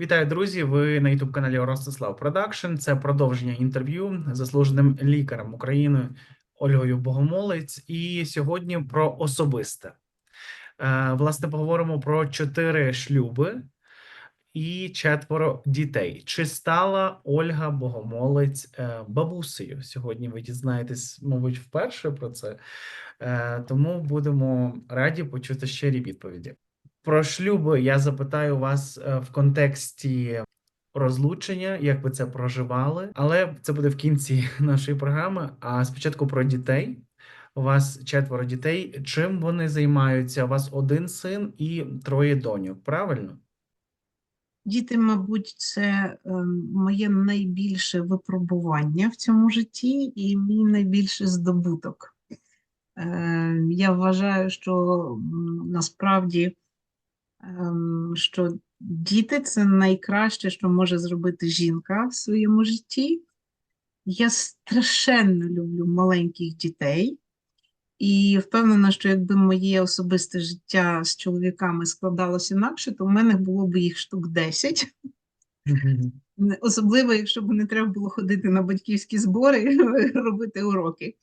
Вітаю, друзі! Ви на youtube каналі Ростислав Продакшн. Це продовження інтерв'ю з заслуженим лікарем України Ольгою Богомолець. І сьогодні про особисте. Е, Власне, поговоримо про чотири шлюби і четверо дітей. Чи стала Ольга Богомолець е, бабусею? Сьогодні ви дізнаєтесь, мабуть, вперше про це. Е, Тому будемо раді почути щирі відповіді. Про шлюби я запитаю вас е, в контексті розлучення, як ви це проживали, але це буде в кінці нашої програми. А спочатку про дітей. У вас четверо дітей. Чим вони займаються? У вас один син і троє доньок, правильно? Діти, мабуть, це ем, моє найбільше випробування в цьому житті і мій найбільший здобуток. Е, Я вважаю, що насправді що діти це найкраще, що може зробити жінка в своєму житті. Я страшенно люблю маленьких дітей. І впевнена, що якби моє особисте життя з чоловіками складалося інакше, то в мене було б їх штук 10. Не- Особливо, якщо б не треба було ходити на батьківські збори робити уроки.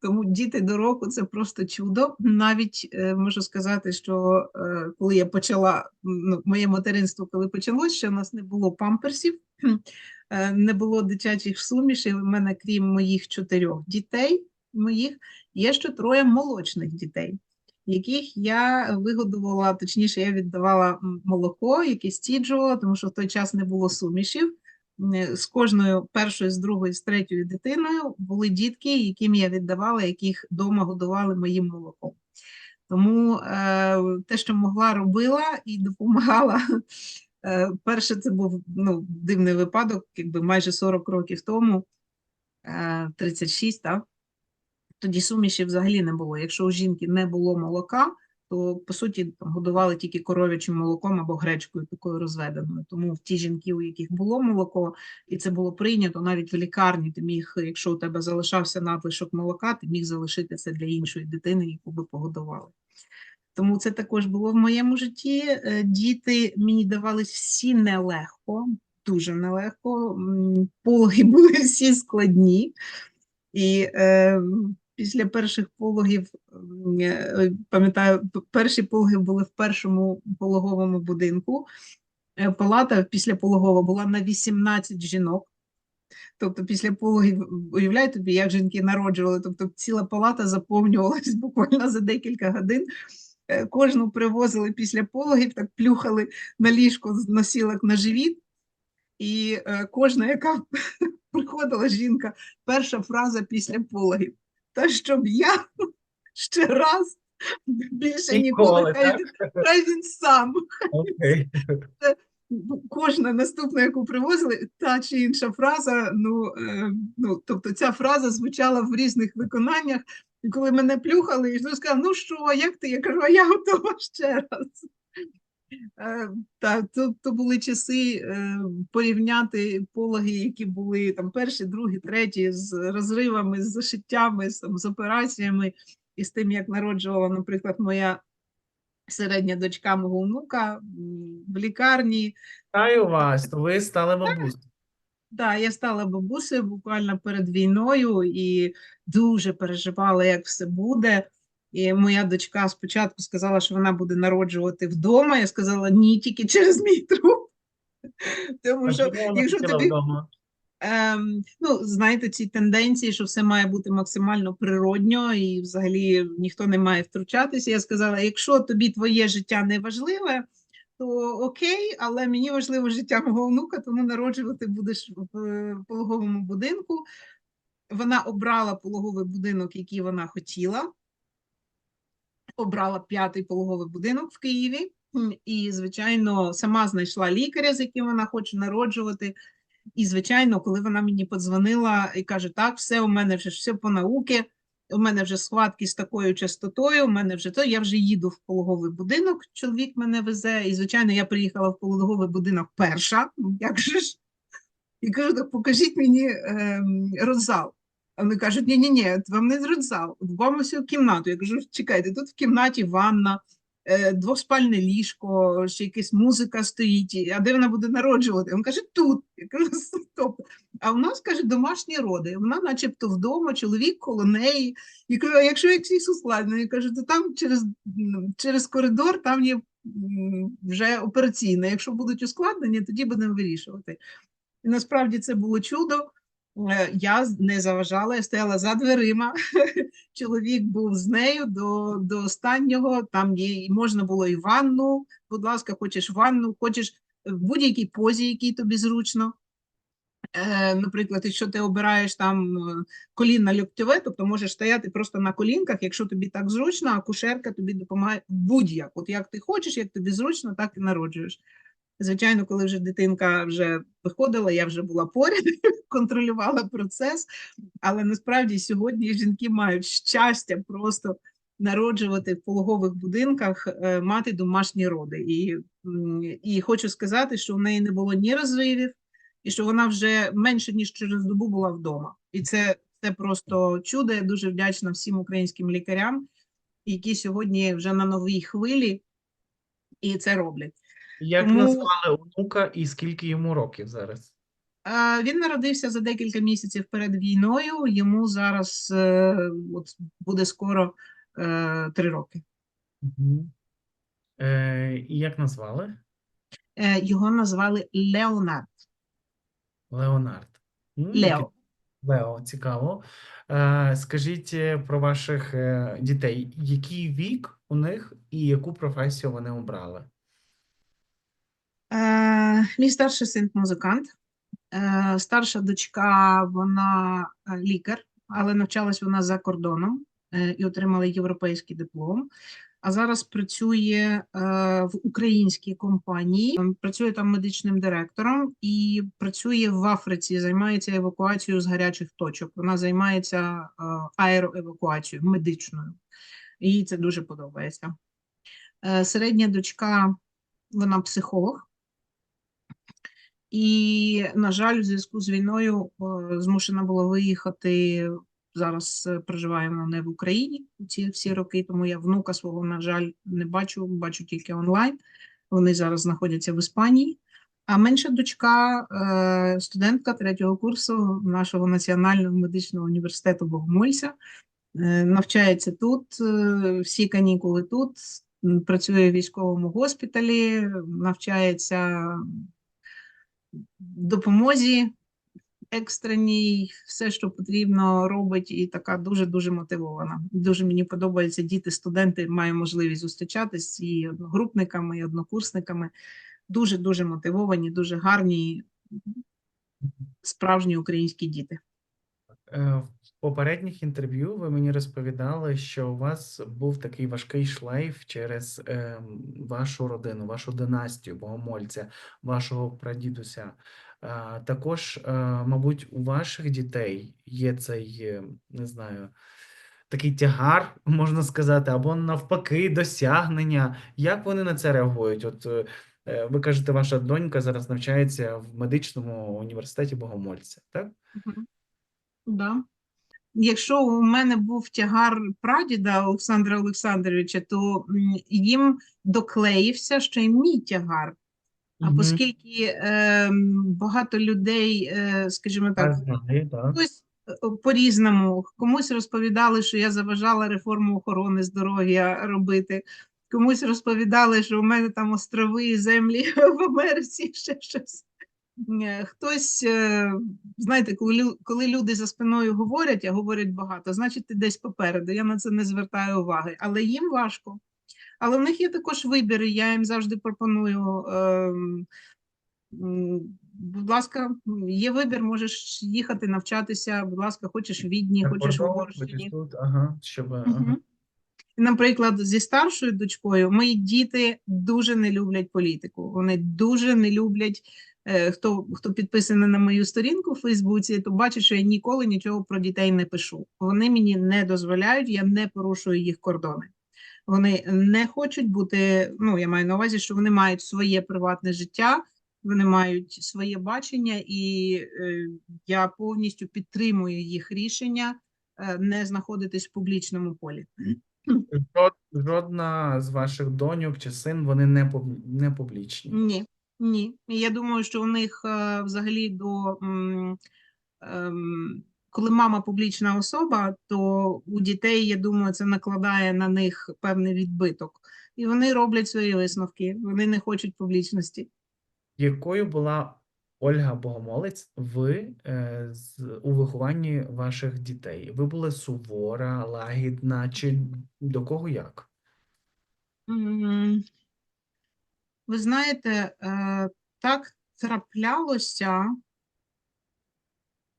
Тому діти до року це просто чудо. Навіть е, можу сказати, що е, коли я почала ну, моє материнство, коли почалось, ще в нас не було памперсів, е, не було дитячих сумішей. У мене, крім моїх чотирьох дітей, моїх, є ще троє молочних дітей, яких я вигодувала, точніше, я віддавала молоко, яке стіджувала, тому що в той час не було сумішів. Е, З кожною першою, з другою, з третьою дитиною були дітки, яким я віддавала, яких вдома годували моїм молоком. Тому е, те, що могла, робила і допомагала. Е, перше, це був ну, дивний випадок, якби майже 40 років тому, е, 36, так? Тоді суміші взагалі не було. Якщо у жінки не було молока, то по суті годували тільки коров'ячим молоком або гречкою такою розведеною. Тому в ті жінки, у яких було молоко, і це було прийнято навіть в лікарні, ти міг, якщо у тебе залишався надлишок молока, ти міг залишити це для іншої дитини, яку би погодували. Тому це також було в моєму житті. Е, Діти мені давались всі нелегко, дуже нелегко. Пологи були всі складні. І е, після перших пологів, е, пам'ятаю, перші пологи були в першому пологовому будинку. Е, Палата після пологова була на 18 жінок. Тобто після пологів, уявляю тобі, як жінки народжували, тобто ціла палата заповнювалась буквально за декілька годин. Е, Кожну привозили після пологів, так плюхали на ліжко з носілок на живіт. І кожна, яка приходила жінка, перша фраза після пологів. Та щоб я ще раз більше ніколи, Ніколи, хай, хай він сам. Окей. Кожна наступна, яку привозили, та чи інша фраза. Ну, е, ну тобто ця фраза звучала в різних виконаннях. І коли мене плюхали, і хтось сказав, ну що, як ти? Я кажу, а я готова ще раз. Е, Так, то, то були часи е, порівняти пологи, які були там перші, другі, треті, з розривами, з зашиттями, з, там, з операціями, і з тим, як народжувала, наприклад, моя середня дочка мого внука в лікарні. Вітаю вас, то ви стали бабусею. Так, я стала бабусею буквально перед війною і дуже переживала, як все буде. І моя дочка спочатку сказала, що вона буде народжувати вдома. Я сказала ні, тільки через мій труп. Тому що якщо тобі? Ем, ну, знаєте, ці тенденції, що все має бути максимально природньо і взагалі ніхто не має втручатися. Я сказала, якщо тобі твоє життя не важливе, то окей, але мені важливо життя мого онука, тому народжувати будеш в пологовому будинку. Вона обрала пологовий будинок, який вона хотіла. Обрала п'ятий пологовий будинок в Києві. І, звичайно, сама знайшла лікаря, з яким вона хоче народжувати. І, звичайно, коли вона мені подзвонила і каже, так, все, у мене вже все по науки, у мене вже схватки з такою частотою, у мене вже то, я вже їду в пологовий будинок, чоловік мене везе, і, звичайно, я приїхала в пологовий будинок перша, ну, як же ж? І кажу, так покажіть мені ем, родзал. Вони кажуть, ні-ні-ні, вам не родзал, вам ось у кімнату. Я кажу, чекайте, тут в кімнаті ванна, е, двоспальне ліжко, ще якась музика стоїть, а де вона буде народжувати? Він каже, тут. Я кажу, стоп. А в нас, каже, домашні роди. Вона начебто вдома, чоловік коло неї. І кажу, а якщо якийсь ускладнений, кажу, то там через, через коридор там є вже операційна. Якщо будуть ускладнення, тоді будемо вирішувати. І насправді це було чудо. Е, Я не заважала, я стояла за дверима. Чоловік був з нею до, до останнього. Там і можна було і ванну. Будь ласка, хочеш ванну, хочеш в будь-якій позі, якій тобі зручно. Е, Наприклад, якщо ти обираєш там е, колінна ліктьове, тобто можеш стояти просто на колінках, якщо тобі так зручно, а кушерка тобі допомагає будь-як. От як ти хочеш, як тобі зручно, так і народжуєш. Звичайно, коли вже дитинка вже виходила, я вже була поряд, контролювала процес. Але насправді сьогодні жінки мають щастя просто народжувати в пологових будинках, е, мати домашні роди. І, і хочу сказати, що в неї не було ні розривів, і що вона вже менше ніж через добу була вдома. І це, це просто чудо. Я дуже вдячна всім українським лікарям, які сьогодні вже на новій хвилі і це роблять. Як Тому- назвали онука і скільки йому років зараз? Е, Він народився за декілька місяців перед війною. Йому зараз е, от буде скоро е, три роки. Мгм. Е, і як назвали? Е, Його назвали Леонард. Леонард. Лео. Лео, цікаво. Е, скажіть про ваших дітей, який вік у них і яку професію вони обрали? Е, Мій старший син музикант. Е, Старша дочка, вона е, лікар, але навчалась вона за кордоном і отримала європейський диплом. А зараз працює в українській компанії, працює там медичним директором і працює в Африці, займається евакуацією з гарячих точок. Вона займається аероевакуацією медичною. Їй це дуже подобається. Середня дочка, вона психолог. І, на жаль, у зв'язку з війною е, змушена була виїхати. Зараз е, проживаємо не в Україні ці всі роки, тому я внука свого, на жаль, не бачу, бачу тільки онлайн. Вони зараз знаходяться в Іспанії. А менша дочка, е, студентка третього курсу нашого національного медичного університету Богомольця, навчається тут, всі канікули тут, працює в військовому госпіталі, навчається допомозі екстреній, все, що потрібно, робить, і така дуже-дуже мотивована. Дуже мені подобається діти, студенти мають можливість зустрічатись і одногрупниками, і однокурсниками. Дуже-дуже мотивовані, дуже гарні, справжні українські діти. Попередніх інтерв'ю ви мені розповідали, що у вас був такий важкий шлейф через е, вашу родину, вашу династію богомольця, вашого прадідуся. Е, Також, е, мабуть, у ваших дітей є цей, е, не знаю, такий тягар, можна сказати, або навпаки, досягнення. Як вони на це реагують? От е, е, ви кажете, ваша донька зараз навчається в медичному університеті богомольця, так? Мгм. Да. Якщо у мене був тягар прадіда Олександра Олександровича, то їм доклеївся ще й мій тягар. А оскільки ем, багато людей, е, скажімо так, хтось е, по-різному, комусь розповідали, що я заважала реформу охорони здоров'я робити, комусь розповідали, що у мене там острови і землі в Америці, ще щось. Е, Хтось, е, знаєте, коли, коли люди за спиною говорять, а говорять багато, значить ти десь попереду. Я на це не звертаю уваги, але їм важко. Але в них є також вибір, і я їм завжди пропоную. ем, Будь ласка, є вибір, можеш їхати навчатися. Будь ласка, хочеш в Відні, хочеш в Угорщині. ага, щоб, ага. Наприклад, зі старшою дочкою мої діти дуже не люблять політику. Вони дуже не люблять. Е, Хто, хто підписаний на мою сторінку в Фейсбуці, то бачить, що я ніколи нічого про дітей не пишу. Вони мені не дозволяють, я не порушую їх кордони. Вони не хочуть бути. Ну, я маю на увазі, що вони мають своє приватне життя, вони мають своє бачення, і е, я повністю підтримую їх рішення е, не знаходитись в публічному полі. Жодна з ваших доньок чи син, вони не, пуб- не публічні. Ні, ні. Я думаю, що у них е, взагалі до ем, коли мама публічна особа, то у дітей, я думаю, це накладає на них певний відбиток. І вони роблять свої висновки, вони не хочуть публічності. Якою була Ольга Богомолець ви е, з, у вихованні ваших дітей? Ви були сувора, лагідна, чи до кого як? Ви знаєте, е, так траплялося,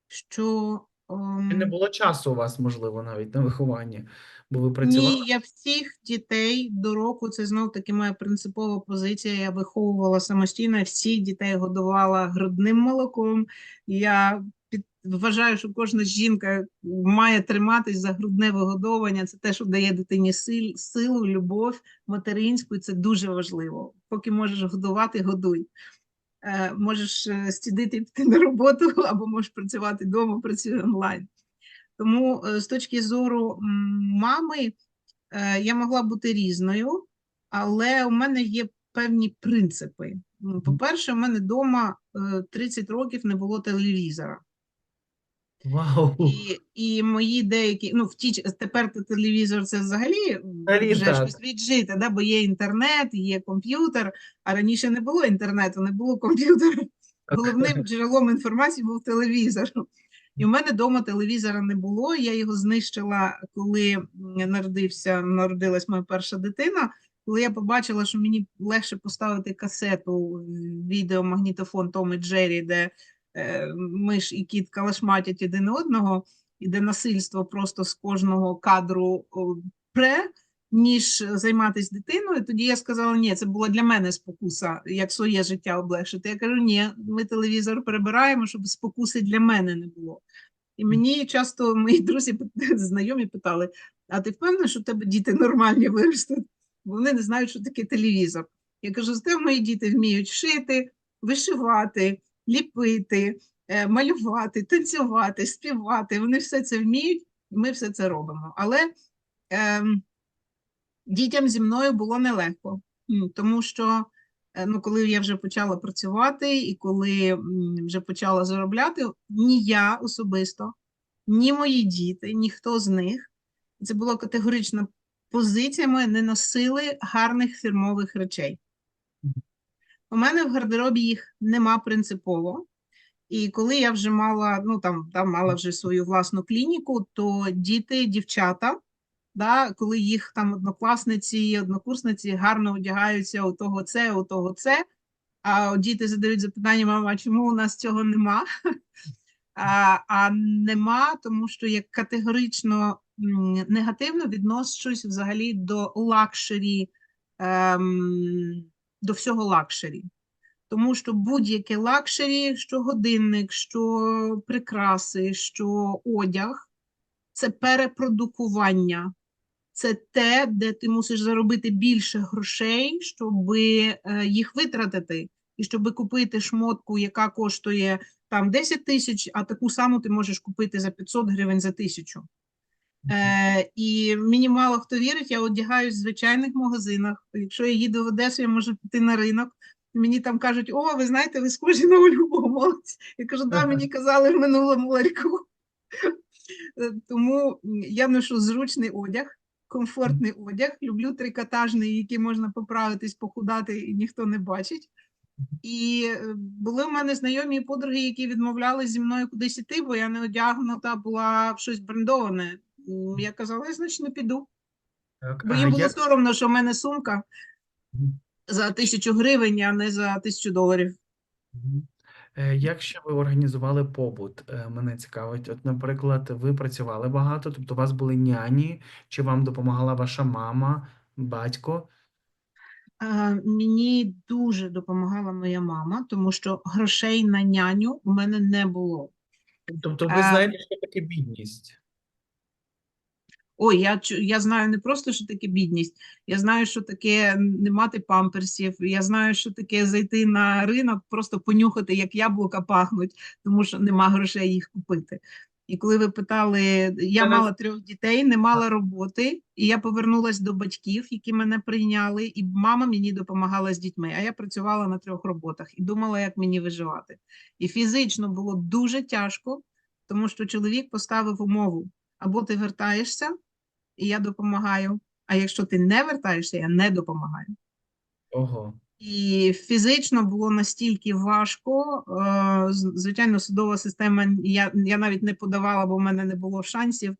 що Чи не ем, було часу у вас, можливо, навіть на вихованні, бо ви працювали? Ні, я всіх дітей до року, це знов таки моя принципова позиція. Я виховувала самостійно, всіх дітей годувала грудним молоком. Я під, вважаю, що кожна жінка має триматись за грудне вигодовування. Це те, що дає дитині сил, силу, любов материнську, і це дуже важливо. Поки можеш годувати, годуй. Е, можеш е, стідити піти на роботу або можеш працювати вдома, працюй онлайн. Тому е, з точки зору мами я могла бути різною, але у мене є певні принципи. По-перше, у мене вдома 30 років не було телевізора. Вау! І, і мої деякі, ну в ті тепер телевізор це взагалі Взагалі вже так. щось віджите, да? бо є інтернет, є комп'ютер, а раніше не було інтернету, не було комп'ютера. Головним джерелом інформації був телевізор. І в мене вдома телевізора не було. Я його знищила, коли народився, народилась моя перша дитина. Коли я побачила, що мені легше поставити касету, в відеомагнітофон Том і Джері, де е, миш і кіт калашматять один одного, і де насильство просто з кожного кадру пре, ніж займатися дитиною. Тоді я сказала, ні, це була для мене спокуса, як своє життя облегшити. Я кажу, ні, ми телевізор перебираємо, щоб спокуси для мене не було. І мені часто мої друзі знайомі питали: а ти впевнена, що в тебе діти нормальні виростуть? Бо вони не знають, що таке телевізор. Я кажу, зате мої діти вміють шити, вишивати, ліпити, е, малювати, танцювати, співати. Вони все це вміють, ми все це робимо. Але ем, дітям зі мною було нелегко, тому що е, ну, коли я вже почала працювати і коли вже почала заробляти, ні я особисто, ні мої діти, ніхто з них, це була категорична позиція моя, не носили гарних фірмових речей. У мене в гардеробі їх нема принципово. І коли я вже мала, ну там, там мала вже свою власну клініку, то діти, дівчата, да, коли їх там однокласниці, однокурсниці гарно одягаються у того це, у того це, а діти задають запитання, мама, чому у нас цього нема? А, а нема, тому що я категорично негативно відношусь взагалі до лакшері, ем, до всього лакшері. Тому що будь-яке лакшері, що годинник, що прикраси, що одяг це перепродукування. Це те, де ти мусиш заробити більше грошей, щоб їх витратити, і щоб купити шмотку, яка коштує там 10 тисяч, а таку саму ти можеш купити за 500 гривень за тисячу. Е, і мені мало хто вірить, я одягаюсь в звичайних магазинах. Якщо я їду в Одесу, я можу піти на ринок. І мені там кажуть, о, ви знаєте, ви схожі на Ольгу Богомолець. Я кажу, да, мені казали в минулому ларьку. Е, Тому я ношу зручний одяг, комфортний одяг. Люблю трикотажний, який можна поправитись, похудати, і ніхто не бачить. І е, були в мене знайомі і подруги, які відмовлялись зі мною кудись іти, бо я не одягнута була в щось брендоване. Я казала, я значить не піду. Так, Бо їм було як- соромно, що в мене сумка за тисячу гривень, а не за тисячу доларів. Е, Як ще ви організували побут? Е, Мене цікавить. От, наприклад, ви працювали багато, тобто у вас були няні, чи вам допомагала ваша мама, батько? А, Мені дуже допомагала моя мама, тому що грошей на няню у мене не було. Тобто ви знаєте, що таке бідність? Ой, я, я знаю не просто, що таке бідність, я знаю, що таке не мати памперсів, я знаю, що таке зайти на ринок, просто понюхати, як яблука пахнуть, тому що нема грошей їх купити. І коли ви питали, я мала трьох дітей, не мала роботи, і я повернулась до батьків, які мене прийняли, і мама мені допомагала з дітьми. А я працювала на трьох роботах і думала, як мені виживати. І фізично було дуже тяжко, тому що чоловік поставив умову: або ти вертаєшся, і я допомагаю. А якщо ти не вертаєшся, я не допомагаю. Ого. І фізично було настільки важко. е, Звичайно, судова система я, я навіть не подавала, бо в мене не було шансів.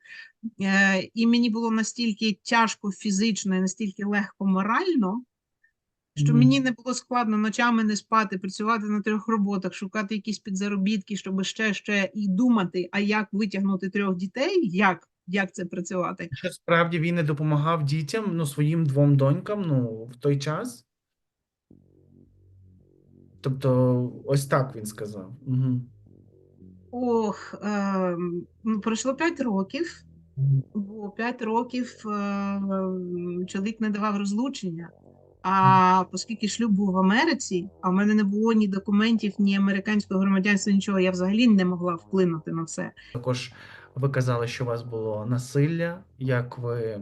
Е, І мені було настільки тяжко фізично і настільки легко морально, що мені не було складно ночами не спати, працювати на трьох роботах, шукати якісь підзаробітки, щоб ще ще і думати, а як витягнути трьох дітей, як, як це працювати. Що справді він не допомагав дітям, ну, своїм двом донькам, ну, в той час? Тобто, ось так він сказав. Угу. Ох, ну, пройшло 5 років. Бо 5 років е, чоловік не давав розлучення. А оскільки шлюб був в Америці, а в мене не було ні документів, ні американського громадянства, нічого, я взагалі не могла вплинути на це. Також ви казали, що у вас було насилля, як ви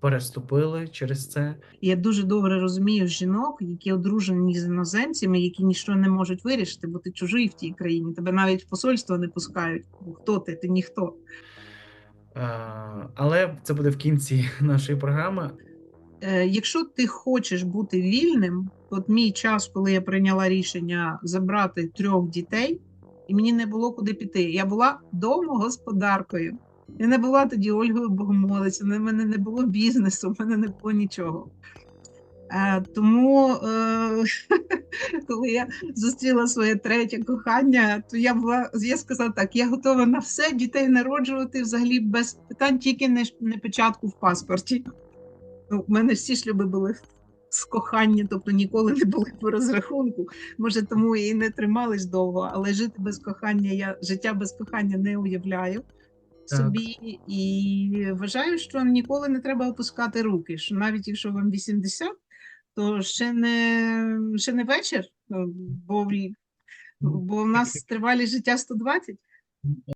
переступили через це. Я дуже добре розумію жінок, які одружені з іноземцями, які нічого не можуть вирішити, бо ти чужий в тій країні. Тебе навіть в посольство не пускають. Хто ти? Ти ніхто. Е, Але це буде в кінці нашої програми. Е, Якщо ти хочеш бути вільним, от мій час, коли я прийняла рішення забрати трьох дітей, і мені не було куди піти. Я була домогосподаркою. Я не була тоді Ольгою Богомолець, у мене не було бізнесу, у мене не було нічого. Е, тому, е, коли я зустріла своє третє кохання, то я була, я сказала так: я готова на все дітей народжувати взагалі без питань, тільки не, не печатку в паспорті. Ну, у мене всі шлюби були з кохання, тобто ніколи не були по розрахунку. Може, тому і не тримались довго, але жити без кохання, я життя без кохання не уявляю Так. собі. І вважаю, що ніколи не треба опускати руки. Що навіть якщо вам 80, то ще не, ще не вечір, бо, в- бо в нас тривалість життя 120.